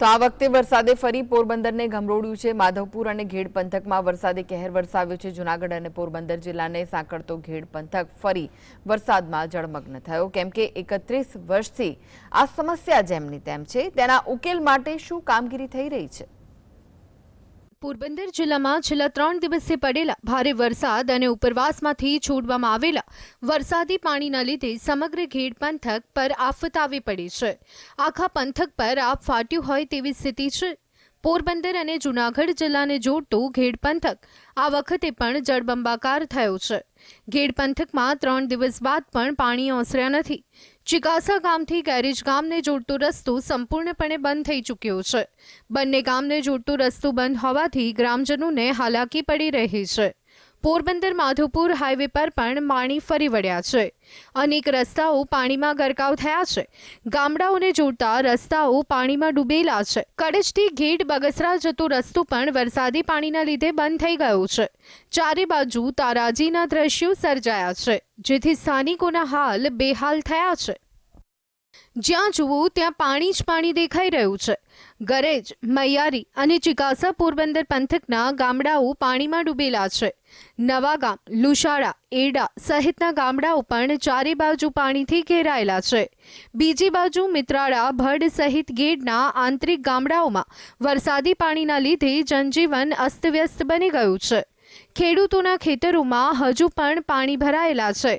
તો આ વખતે વરસાદે ફરી પોરબંદરને ગમરોડ્યું છે. માધવપુર અને ઘેડ પંથકમાં વરસાદે કહેર વરસાવ્યો છે. જૂનાગઢ અને પોરબંદર જિલ્લાને સાંકળતો ઘેડ પંથક ફરી વરસાદમાં જળમગ્ન થયો. કેમ કે એકત્રીસ વર્ષથી આ સમસ્યા જેમની તેમ છે. તેના ઉકેલ માટે શું કામગીરી થઈ રહી છે? પોરબંદર જિલ્લામાં છેલ્લા ત્રણ દિવસથી પડેલા ભારે વરસાદ અને ઉપરવાસમાંથી છોડવામાં આવેલા વરસાદી પાણીના લીધે સમગ્ર ઘેડ પંથક પર આફત આવી પડી છે. આખા પંથક પર આપ ફાટ્યું હોય તેવી સ્થિતિ છે. પોરબંદર અને જૂનાગઢ જિલ્લાને જોડતું ઘેડ પંથક આ વખતે પણ જળબંબાકાર થયો છે. ઘેડ પંથકમાં ત્રણ દિવસ બાદ પણ પાણી ઓસર્યા નથી. ચિકાસા ગામથી ગેરેજ ગામને જોડતો રસ્તો સંપૂર્ણપણે બંધ થઈ ચૂક્યો છે. બંને ગામને જોડતો રસ્તો બંધ હોવાથી ગ્રામજનોને હાલાકી પડી રહી છે. પોરબંદર માધોપુર હાઈવે પર પણ પાણી ફરી વળ્યા છે. અનેક રસ્તાઓ પાણીમાં ગરકાવ થયા છે. ગામડાઓને જોડતા રસ્તાઓ પાણીમાં ડૂબેલા છે. કડજથી ઘેડ બગસરા જતો રસ્તો પણ વરસાદી પાણીના લીધે બંધ થઈ ગયો છે. ચારે બાજુ તારાજીના દ્રશ્યો સર્જાયા છે, જેથી સ્થાનિકોના હાલ બેહાલ થયા છે. જ્યાં જુઓ ત્યાં પાણી જ પાણી દેખાઈ રહ્યું છે. ગરેજ, મૈયારી અને ચિકાસા પોરબંદર પંથકના ગામડાઓ પાણીમાં ડૂબેલા છે. નવાગામ લુશાળા, એડા સહિતના ગામડાઓ પણ ચારે બાજુ પાણીથી ઘેરાયેલા છે. બીજી બાજુ મિત્રાળા, ભડ સહિત ગેડના આંતરિક ગામડાઓમાં વરસાદી પાણીના લીધે જનજીવન અસ્તવ્યસ્ત બની ગયું છે. ખેડૂતોના ખેતરોમાં હજુ પણ પાણી ભરાયેલા છે.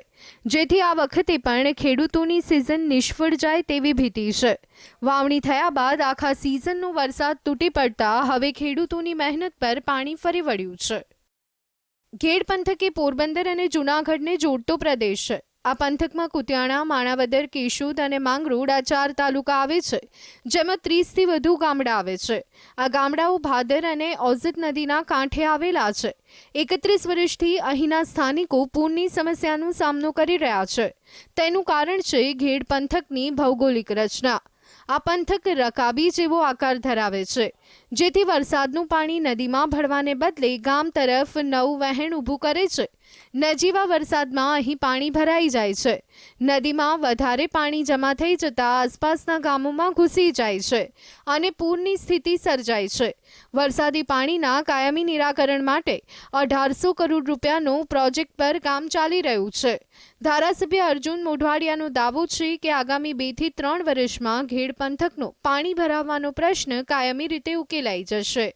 જેથી આ વખતે પણ ખેડૂતોની સિઝન નિષ્ફળ જાય તેવી ભીતિ છે. વાવણી થયા બાદ આખા સિઝનનો વરસાદ તૂટી પડતા હવે ખેડૂતોની મહેનત પર પાણી ફરી વળ્યું છે. ઘેડ પંથકે પોરબંદર અને જૂનાગઢને જોડતો પ્રદેશ છે. આ પંથકમાં કુતિયાણા, માણાવદર, કેશોદ અને માંગરોળ આ ચાર તાલુકા આવે છે, જેમાં ત્રીસથી વધુ ગામડા આવે છે. આ ગામડાઓ ભાદર અને ઓઝત નદીના કાંઠે આવેલા છે. એકત્રીસ વર્ષથી અહીંના સ્થાનિકો પૂરની સમસ્યાનો સામનો કરી રહ્યા છે. તેનું કારણ છે ઘેડ પંથકની ભૌગોલિક રચના. આ પંથક રકાબી જેવો આકાર ધરાવે છે, જેથી વરસાદનું પાણી નદીમાં ભળવાને બદલે ગામ તરફ નવું વહેણ ઊભું કરે છે નજીવા વરસાદમાં અહીં પાણી ભરાઈ જાય છે નદીમાં વધારે પાણી જમા થઈ જતા આસપાસના ગામોમાં ઘૂસી જાય છે અને પૂરની સ્થિતિ સર્જાય છે વરસાદી પાણીના કાયમી નિરાકરણ માટે અઢારસો કરોડ રૂપિયાનો પ્રોજેક્ટ પર કામ ચાલી રહ્યું છે ધારાસભ્ય અર્જુન મોઢવાડિયાનો દાવો છે કે આગામી બે થી ત્રણ વર્ષમાં ઘેડ પંથકનો પાણી ભરાવવાનો પ્રશ્ન કાયમી રીતે ઉકેલાઈ જશે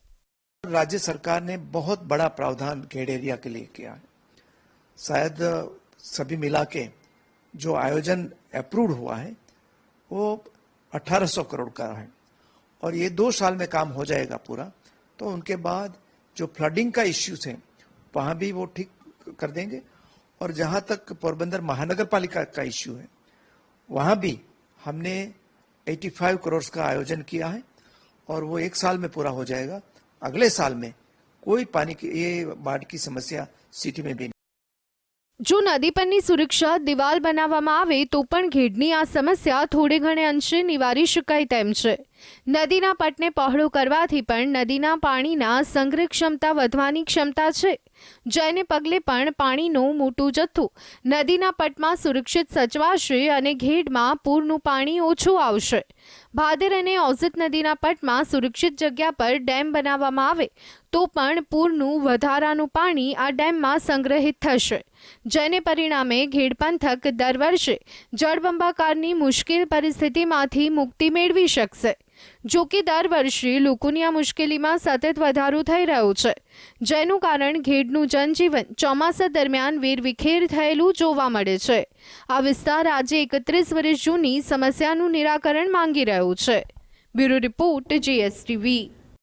राज्य सरकार ने बहुत बड़ा प्रावधान खेड़ एरिया के लिए किया है शायद सभी मिला के जो आयोजन अप्रूव हुआ है, वो 1800 करोड़ का है। और ये दो साल में काम हो जाएगा पूरा तो उनके बाद जो फ्लडिंग का इश्यूज़ है, वहाँ भी वो ठीक कर देंगे। और जहाँ तक पोरबंदर महानगर पालिका का इश्यू है, वहाँ भी हमने 85 करोड़ का आयोजन किया है, और वो एक साल में पूरा हो जाएगा। अगले साल में कोई पानी की, ये बाढ़ की समस्या सिटी में भी नहीं જો નદી પરની સુરક્ષા દિવાલ બનાવવામાં આવે તો પણ ઘેડની આ સમસ્યા થોડે ઘણે અંશે નિવારી શકાય તેમ છે. નદીના પટને પહોળો કરવાથી પણ નદીના પાણીના સંગ્રહ ક્ષમતા વધવાની ક્ષમતા છે. જેને પગલે પણ પાણીનું મોટું જથ્થું. નદીના પટમાં સુરક્ષિત સચવાશે અને ઘેડમાં પૂરનું પાણી ઓછું આવશે. ભાદર અને ઓઝત નદીના પટમાં સુરક્ષિત જગ્યા પર ડેમ બનાવવામાં આવે, તો પણ પૂરનું વધારાનું પાણી આ ડેમમાં સંગ્રહિત થશે. જેને પરિણામે ઘેડ પંથક દર વર્ષે જળબંબાકારની મુશ્કેલ પરિસ્થિતિમાંથી મુક્તિ મેળવી શકશે. જો કે દર વર્ષે લોકોની આ મુશ્કેલીમાં સતત વધારો થઈ રહ્યો છે, જેનું કારણ ઘેડનું જનજીવન ચોમાસા દરમિયાન વેરવિખેર થયેલું જોવા મળે છે. આ વિસ્તાર આજે એકત્રીસ વર્ષ જૂની સમસ્યાનું નિરાકરણ માંગી રહ્યો છે. Bureau report, GSTV.